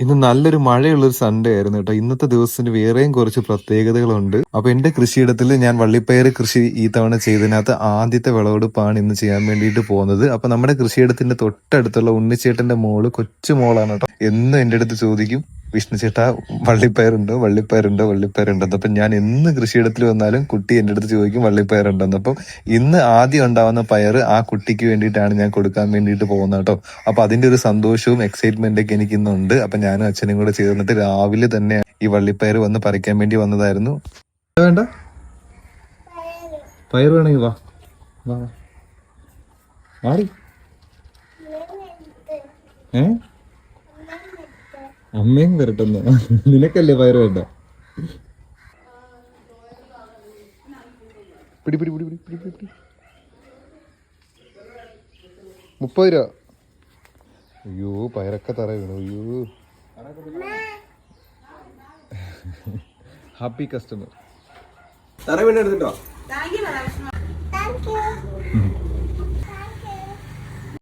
ഇന്ന് നല്ലൊരു മഴയുള്ള ഒരു സൺഡേ ആയിരുന്നു കേട്ടോ. ഇന്നത്തെ ദിവസത്തിന് വേറെയും കുറച്ച് പ്രത്യേകതകളുണ്ട്. അപ്പൊ എന്റെ കൃഷിയിടത്തിൽ ഞാൻ വള്ളിപ്പയർ കൃഷി ഈ തവണ ചെയ്തതിനകത്ത് ആദ്യത്തെ വിളവെടുപ്പാണ് ഇന്ന് ചെയ്യാൻ വേണ്ടിയിട്ട് പോകുന്നത്. അപ്പൊ നമ്മുടെ കൃഷിയിടത്തിന്റെ തൊട്ടടുത്തുള്ള ഉണ്ണിച്ചേട്ടന്റെ മോൾ കൊച്ചു മോളാണ് കേട്ടോ. എന്നും എന്റെ അടുത്ത് ചോദിക്കും. വിഷ്ണു ചേട്ടാ വള്ളിപ്പയറുണ്ടോ വള്ളിപ്പയറുണ്ടോ വള്ളിപ്പയറുണ്ടെന്ന് അപ്പം ഞാൻ എന്ന് കൃഷിയിടത്തിൽ വന്നാലും കുട്ടി എന്റെ അടുത്ത് ചോദിക്കും വള്ളിപ്പയറുണ്ടെന്ന് അപ്പം ഇന്ന് ആദ്യം ഉണ്ടാവുന്ന പയർ ആ കുട്ടിക്ക് വേണ്ടിയിട്ടാണ് ഞാൻ കൊടുക്കാൻ വേണ്ടിയിട്ട് പോകുന്നത് കേട്ടോ. അപ്പം അതിന്റെ ഒരു സന്തോഷവും എക്സൈറ്റ്മെന്റൊക്കെ എനിക്ക് ഇന്നുണ്ട്. അപ്പം ഞാനും അച്ഛനും കൂടെ ചേർന്നിട്ട് രാവിലെ തന്നെ ഈ വള്ളിപ്പയർ വന്ന് പറിക്കാൻ വേണ്ടി വന്നതായിരുന്നു. വേണ്ട? പയർ വേണമെങ്കിൽ വാ. വാ. മാറി ഏ? അമ്മയും വരട്ടെന്ന്. നിനക്കല്ലേ പയറ് വേണ്ട? പിടി പിടി പിടി പിടി പിടി പിടി. പിടി മുപ്പത് രൂപ. അയ്യോ പയറൊക്കെ തറ വീണു അയ്യോ. Happy customer. തറ വീണ് എടുത്തിട്ടോ? Thank you